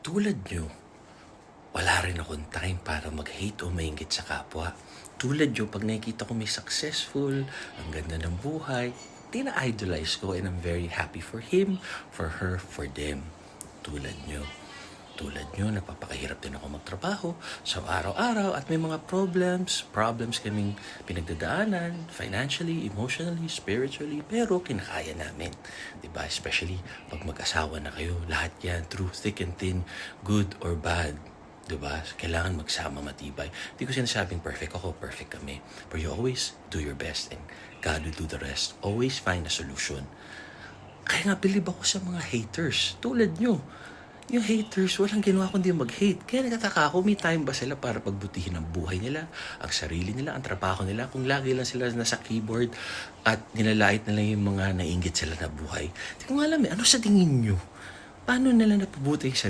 tulad nyo, wala rin akong time para mag-hate o maingit sa kapwa. Tulad nyo, pag nakikita ko may successful, ang ganda ng buhay, tina-idolize ko and I'm very happy for him, for her, for them. Tulad nyo. Tulad nyo, napapakahirap din ako magtrabaho sa araw-araw at may mga problems, problems kaming pinagdadaanan, financially, emotionally, spiritually, pero kinakaya namin. ba Especially pag mag-asawa na kayo, lahat yan, through thick and thin, good or bad. 'di ba? Kailangan magsama matibay. Hindi ko sinasabing perfect ako, perfect kami. But you always do your best and God will do the rest. Always find a solution. Kaya nga, believe ako sa mga haters. Tulad nyo. Yung haters, walang ginawa kundi mag-hate. Kaya nagtataka ako, may time ba sila para pagbutihin ang buhay nila, ang sarili nila, ang trabaho nila, kung lagi lang sila nasa keyboard at nilalait nila yung mga nainggit sila na buhay. Hindi ko alam eh, ano sa tingin nyo? Paano nila napabuti sa